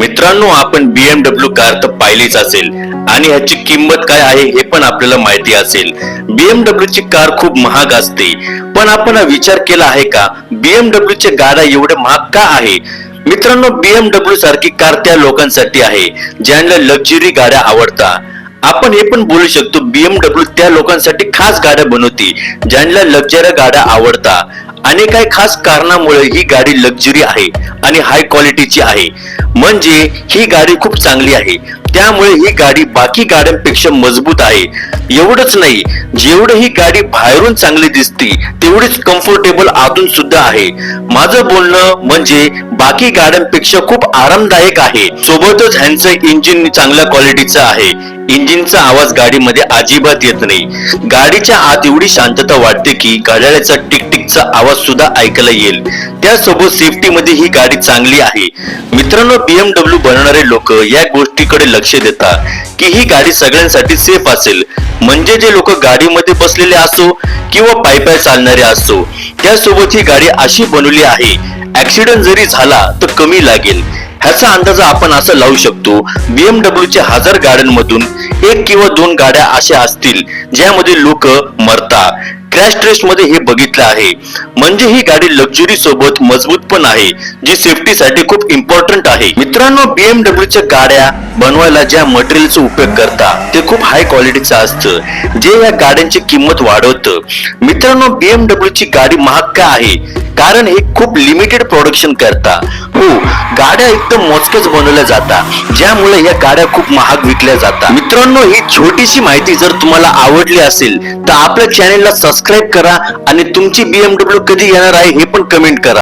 मित्रांनो आपण BMW car तर पाहिलीच असेल. आणि ह्याची किंमत काय आहे हे पण आपल्याला माहिती असेल. बीएमडब्ल्यू ची कार खूप महाग असते. पण आपण विचार केला आहे का? बीएमडब्ल्यू च्या गाड्या एवढे महाग का आहे? मित्रांनो बीएमडब्ल्यू सारखी कार त्या लोकांसाठी आहे ज्यांना लक्झरी गाड्या आवडतात. आपण हे पण बोलू शकतो बीएमडब्ल्यू त्या लोकांसाठी खास गाड्या बनवते ज्यांना लक्झरी गाड्या आवडतात. आणि काही खास कारणामुळे ही गाडी लक्झरी आहे आणि हाय क्वालिटीची आहे. म्हणजे ही गाडी खूप चांगली आहे. त्यामुळे ही गाडी बाकी गाड्यांपेक्षा मजबूत आहे. एवढंच नाही जेवढं ही गाडी बाहेरून चांगली दिसते तेवढीच कम्फर्टेबल आतून सुद्धा आहे. माझं बोलणं म्हणजे बाकी गाड्यांपेक्षा खूप आरामदायक आहे. सोबतच ह्यांचं इंजिन चांगल्या क्वालिटीचं आहे. इंजिनचा आवाज गाडीमध्ये अजिबात येत नाही. गाडीच्या आत एवढी शांतता वाटते की घड्याळाचा टिकटिकचा आवाज सुद्धा ऐकायला येईल. त्यासोबत सेफ्टीमध्ये ही गाडी चांगली आहे. मित्रांनो बीएमडब्ल्यू बनवणारे लोक या गोष्टीकडे लक्ष देतात की ही गाडी सगळ्यांसाठी सेफ असेल. म्हणजे जे लोक गाडीमध्ये बसलेले असो किंवा पाय पाय चालणारे असो. त्यासोबत ही गाडी अशी बनवली आहे. ऍक्सिडेंट जरी झाला तर कमी लागेल. ह्याचा अंदाज आपण असं लावू शकतो बीएमडब्ल्यूच्या हजार गाड्यांमधून एक किंवा दोन गाड्या अशा असतील ज्यामध्ये लोक मरतात. क्रॅश टेस्टमध्ये हे बघितलं आहे. म्हणजे ही गाडी लक्झरी सोबत मजबूत पण आहे जी सेफ्टी साठी खूप इम्पॉर्टंट आहे. मित्रांनो बीएमडब्ल्यूच्या गाड्या बनवायला ज्या मटेरियलचा उपयोग करता ते खूप हाय क्वालिटीचं असतं. जे या गाड्यांची किंमत वाढवतं. मित्रांनो बीएमडब्ल्यू ची गाडी महाग का आहे? कारण हे खूप लिमिटेड प्रोडक्शन करता. हो गाड्या एकदम मोजक्याच बनवल्या जातात ज्यामुळे या गाड्या खूप महाग विकल्या जातात मित्रांनो ही छोटीशी माहिती जर तुम्हाला आवडली असेल तर आपल्या चॅनेलला सबस्क्राईब करा आणि तुमची बीएमडब्ल्यू कधी येणार आहे हे पण कमेंट करा.